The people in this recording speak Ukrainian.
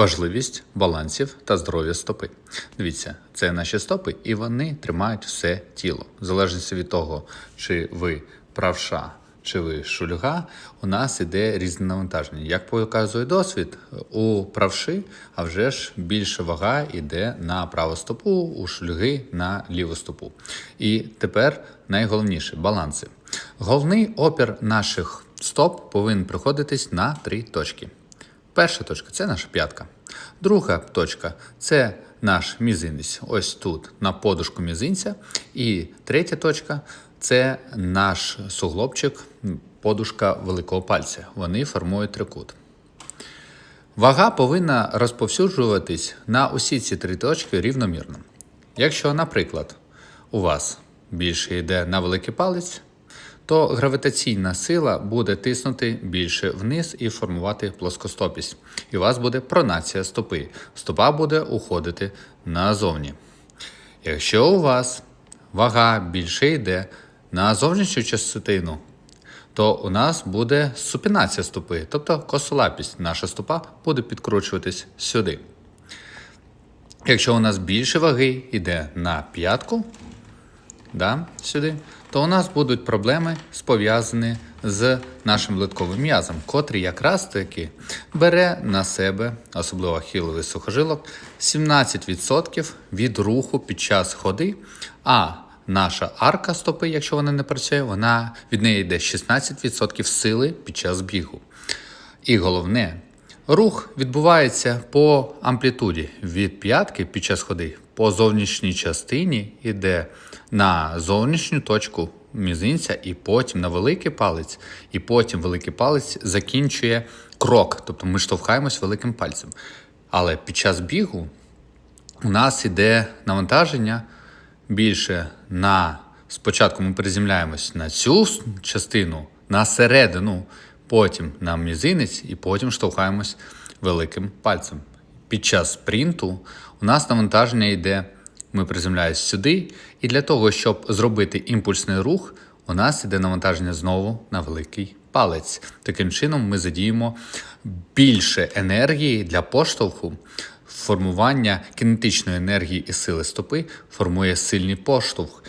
Важливість балансів та здоров'я стопи. Дивіться, це наші стопи, і вони тримають все тіло. В залежності від того, чи ви правша, чи ви шульга, у нас іде різне навантаження. Як показує досвід, у правши, а вже ж більше вага йде на праву стопу, у шульги на ліву стопу. І тепер найголовніше баланси. Головний опір наших стоп повинен приходитись на три точки. Перша точка це наша п'ятка. Друга точка це наш мізинець, ось тут, на подушку мізинця. І третя точка це наш суглобчик, подушка великого пальця. Вони формують трикут. Вага повинна розповсюджуватись на усі ці три точки рівномірно. Якщо, наприклад, у вас більше йде на великий палець, то гравітаційна сила буде тиснути більше вниз і формувати плоскостопість. І у вас буде пронація стопи. Стопа буде уходити назовні. Якщо у вас вага більше йде на зовнішню частину, то у нас буде супінація стопи, тобто косолапість. Наша стопа буде підкручуватись сюди. Якщо у нас більше ваги йде на п'ятку, да, сюди, то у нас будуть проблеми пов'язані з нашим литковим м'язом, котрий якраз таки бере на себе, особливо ахіловий сухожилок, 17% від руху під час ходи, а наша арка стопи, якщо вона не працює, вона від неї йде 16% сили під час бігу. І головне, рух відбувається по амплітуді від п'ятки під час ходи по зовнішній частині йде на зовнішню точку мізинця, і потім на великий палець, і потім великий палець закінчує крок, тобто ми штовхаємось великим пальцем. Але під час бігу у нас іде навантаження більше на спочатку ми приземляємось на цю частину, на середину, потім на мізинець, і потім штовхаємось великим пальцем. Під час спринту у нас навантаження йде, ми приземляємось сюди, і для того, щоб зробити імпульсний рух, у нас йде навантаження знову на великий палець. Таким чином, ми задіємо більше енергії для поштовху. Формування кінетичної енергії і сили стопи формує сильний поштовх.